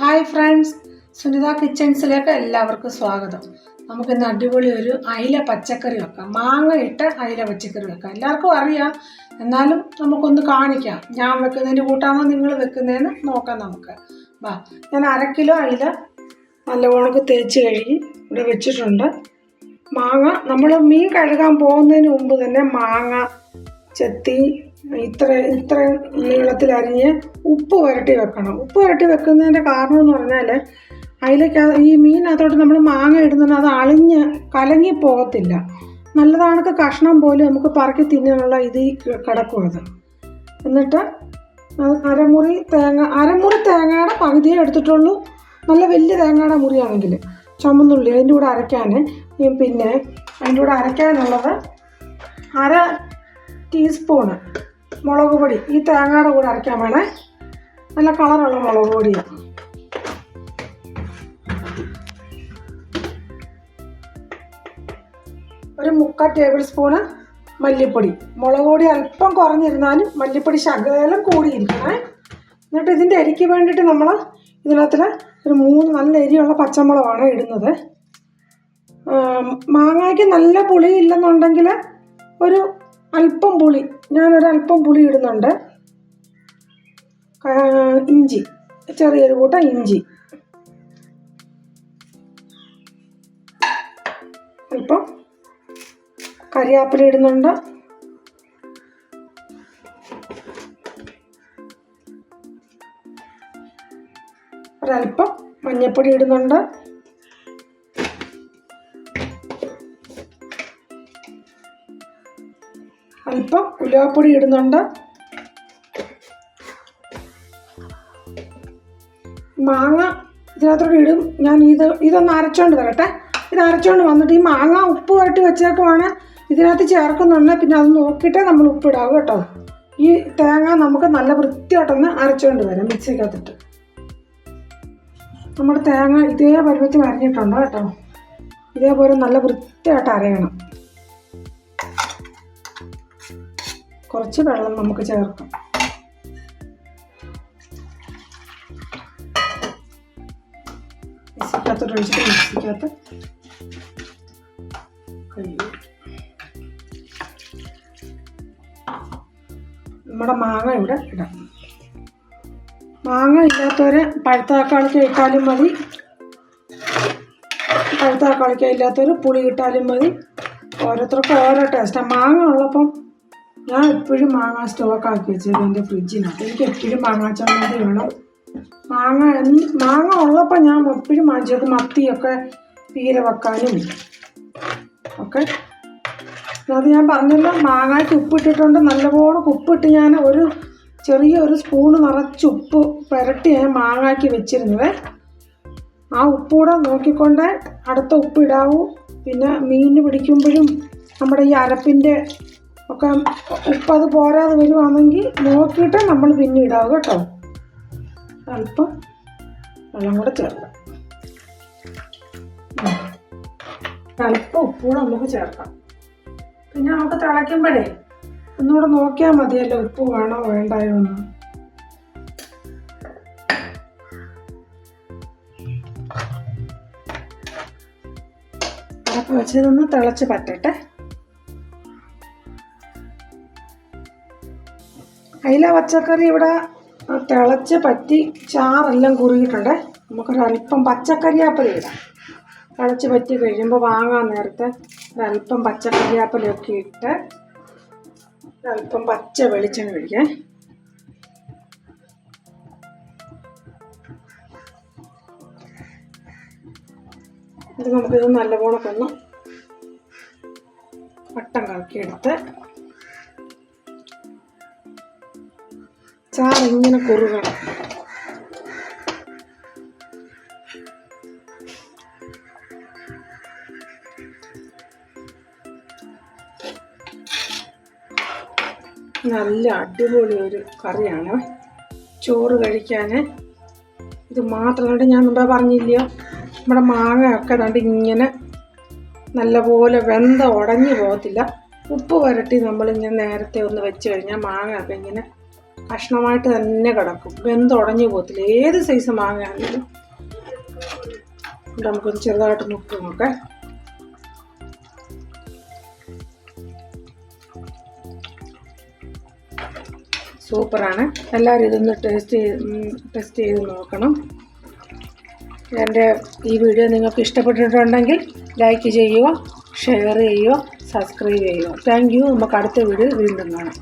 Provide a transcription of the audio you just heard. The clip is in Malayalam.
ഹായ് ഫ്രണ്ട്സ് സുനിത കിച്ചൺസിലേക്ക് എല്ലാവർക്കും സ്വാഗതം. നമുക്കിന്ന് അടിപൊളി ഒരു അയില പച്ചക്കറി വെക്കാം. മാങ്ങ ഇട്ട് അയില പച്ചക്കറി വെക്കാം. എല്ലാവർക്കും അറിയാം. എന്നാലും നമുക്കൊന്ന് കാണിക്കാം. ഞാൻ വെക്കുന്നതിന്റെ കൂട്ടാണോ നിങ്ങൾ വെക്കുന്നതെന്ന് നോക്കാം നമുക്ക്. വാ ഞാൻ അര കിലോ അയില നല്ലവണ്ണം തേച്ച് കഴുകി ഇവിടെ വെച്ചിട്ടുണ്ട്. മാങ്ങ നമ്മൾ മീൻ കഴുകാൻ പോകുന്നതിന് മുമ്പ് തന്നെ മാങ്ങ ചെത്തി ഇത്ര ഇത്ര നീളത്തിൽ അരിഞ്ഞ് ഉപ്പ് വരട്ടി വെക്കണം. ഉപ്പ് വരട്ടി വെക്കുന്നതിന്റെ കാരണം എന്ന് പറഞ്ഞാൽ അതിലേക്ക് ഈ മീനകത്തോട്ട് നമ്മൾ മാങ്ങ ഇടുന്നത് അത് അളിഞ്ഞ് കലങ്ങി പോകത്തില്ല. നല്ലതാണൊക്കെ കഷ്ണം പോലും നമുക്ക് പറക്കി തിന്നാനുള്ള ഇത് കിടക്കും എന്നിട്ട് അരമുറി തേങ്ങ അരമുറി തേങ്ങയുടെ പകുതിയെ എടുത്തിട്ടുള്ളൂ. നല്ല വലിയ തേങ്ങയുടെ മുറിയാണെങ്കിൽ ചുമന്നുള്ളി അതിന്റെ കൂടെ അരയ്ക്കാൻ പിന്നെ അതിന്റെ കൂടെ അരയ്ക്കാനുള്ളത് അര ടീസ്പൂണ് മുളക് പൊടി. ഈ തേങ്ങയുടെ കൂടെ അരയ്ക്കാൻ വേണേ. നല്ല കളറുള്ള മുളക് പൊടിയാണ് ഒരു മുക്കാൽ ടേബിൾ സ്പൂണ് മല്ലിപ്പൊടി. മുളക് പൊടി അല്പം കുറഞ്ഞിരുന്നാലും മല്ലിപ്പൊടി ശകലം കൂടിയിരിക്കണേ. എന്നിട്ട് ഇതിന്റെ അരിക്ക് വേണ്ടിയിട്ട് നമ്മൾ ഇതിനകത്തിൽ ഒരു മൂന്ന് നല്ല എരിയുള്ള പച്ചമുളകാണ് ഇടുന്നത്. മാങ്ങയ്ക്ക് നല്ല പുളി ഇല്ലെന്നുണ്ടെങ്കിൽ ഒരു അല്പം പുളി ഞാനൊരു അല്പം പുളി ഇടുന്നുണ്ട് ഇഞ്ചി ചെറിയൊരു കൂട്ടം ഇഞ്ചി. അല്പം കറിവേപ്പില ഇടുന്നുണ്ട് ഒരല്പം മഞ്ഞൾപ്പൊടി ഇടുന്നുണ്ട്. അല്പം ഉലുവാപ്പൊടി ഇടുന്നുണ്ട്. മാങ്ങ ഇതിനകത്തോടെ ഇടും. ഞാൻ ഇത് ഇതൊന്ന് അരച്ചോണ്ട് വരട്ടെ. ഇത് അരച്ചോണ്ട് വന്നിട്ട് ഈ മാങ്ങ ഉപ്പ് വരട്ടി വെച്ചേക്കുവാണ്. ഇതിനകത്ത് ചേർക്കുന്നുണ്ട്. പിന്നെ അത് നോക്കിയിട്ടേ നമ്മൾ ഉപ്പിടാവും കേട്ടോ. ഈ തേങ്ങ നമുക്ക് നല്ല വൃത്തിയായിട്ടൊന്ന് അരച്ചോണ്ട് വരാം മിക്സിക്കകത്തിട്ട്. നമ്മുടെ തേങ്ങ ഇതേ പരുവത്തിൽ അരഞ്ഞിട്ടുണ്ടോ കേട്ടോ. ഇതേപോലെ നല്ല വൃത്തിയായിട്ട് അരയണം. കുറച്ച് വെള്ളം നമുക്ക് ചേർക്കാം. മിക്സിക്കകത്ത് നമ്മുടെ മാങ്ങ ഇവിടെ ഇടാം. മാങ്ങ ഇല്ലാത്തവരെ പഴുത്ത തക്കാളിക്ക ഇട്ടാലും മതി. പഴുത്ത തക്കാളിക്ക ഇല്ലാത്തവർ പുളി ഇട്ടാലും മതി. ഓരോരുത്തർക്കും ഓരോ ടേസ്റ്റാണ് മാങ്ങ ഉള്ളപ്പം ഞാൻ എപ്പോഴും മാങ്ങ സ്റ്റോക്ക് ആക്കി വെച്ചത് എന്റെ ഫ്രിഡ്ജിനകത്ത്. എനിക്ക് എപ്പോഴും മാങ്ങ ചമ്മന്തി വേണം. മാങ്ങ എന്ത്- മാങ്ങ ഉള്ളപ്പോൾ ഞാൻ എപ്പോഴും വാങ്ങിച്ചത് മത്തിയൊക്കെ പീര വെക്കാനും ഒക്കെ. അത് ഞാൻ പറഞ്ഞല്ലോ മാങ്ങയ്ക്ക് ഉപ്പിട്ടിട്ടുണ്ട്. നല്ലപോലെ ഉപ്പിട്ട് ഞാൻ ഒരു ചെറിയ ഒരു സ്പൂൺ നിറച്ച് ഉപ്പ് പുരട്ടി ഞാൻ മാങ്ങാക്കി വെച്ചിരുന്നത്. ആ ഉപ്പൂടെ നോക്കിക്കൊണ്ട് അടുത്ത ഉപ്പ് ഇടാവൂ. പിന്നെ മീൻ പിടിക്കുമ്പോഴും നമ്മുടെ ഈ അരപ്പിന്റെ ഒക്കെ ഉപ്പ് അത് പോരാതെ വരുവാണെങ്കിൽ നോക്കിയിട്ട് നമ്മൾ പിന്നെ ഇടാവും കേട്ടോ. അല്പം വെള്ളം കൂടെ ചേർക്കാം. അല്പം ഉപ്പൂടെ നമുക്ക് ചേർക്കാം. പിന്നെ നമുക്ക് തിളയ്ക്കുമ്പോഴേ ഒന്നുകൂടെ നോക്കിയാൽ മതിയല്ലോ ഉപ്പ് വേണോ വേണ്ടായോ എന്ന്. അടപ്പ് വെച്ചതൊന്ന് തിളച്ച് പറ്റട്ടെ. അയില പച്ചക്കറി ഇവിടെ തിളച്ച് പറ്റി ചാറെല്ലാം കുറുകിയിട്ടുണ്ട്. നമുക്കൊരല്പം പച്ചക്കറിയാപ്പല ഇടാം. തിളച്ച് പറ്റി കഴിയുമ്പോൾ വാങ്ങാൻ നേരത്തെ ഒരല്പം പച്ചക്കറിയാപ്പലൊക്കെ ഇട്ട് ഒരല്പം പച്ച വെളിച്ചെണ്ണ ഒഴിക്കേ. ഇത് നമുക്കിത് നല്ലപോലെ ഒന്ന് വട്ടം കറക്കിയെടുത്ത് ചാറ് ഇങ്ങനെ കുറുകണം. നല്ല അടിപൊളി ഒരു കറിയാണ്. ചോറ് കഴിക്കാൻ ഇത് മാത്രം കണ്ട് ഞാൻ മുമ്പേ പറഞ്ഞില്ല നമ്മുടെ മാങ്ങയൊക്കെ കണ്ട് ഇങ്ങനെ നല്ലപോലെ വെന്ത ഉടഞ്ഞു പോകത്തില്ല. ഉപ്പ് പുരട്ടി നമ്മളിങ്ങനെ നേരത്തെ ഒന്ന് വെച്ച് കഴിഞ്ഞാൽ മാങ്ങയൊക്കെ ഇങ്ങനെ കഷ്ണമായിട്ട് തന്നെ കിടക്കും. വെന്തുടഞ്ഞു പോകത്തില്ല. ഏത് സൈസ് മാങ്ങയാണെങ്കിലും. നമുക്കൊന്ന് ചെറുതായിട്ട് നോക്കി. നോക്കാം സൂപ്പറാണ് എല്ലാവരും ഇതൊന്ന് ടേസ്റ്റ് ചെയ്ത് ടെസ്റ്റ് ചെയ്ത് നോക്കണം. എന്റെ ഈ വീഡിയോ നിങ്ങൾക്ക് ഇഷ്ടപ്പെട്ടിട്ടുണ്ടെങ്കിൽ ലൈക്ക് ചെയ്യുക ഷെയർ ചെയ്യുക സബ്സ്ക്രൈബ് ചെയ്യുക. താങ്ക് യു നമുക്ക് അടുത്ത വീഡിയോ വീണ്ടും കാണാം.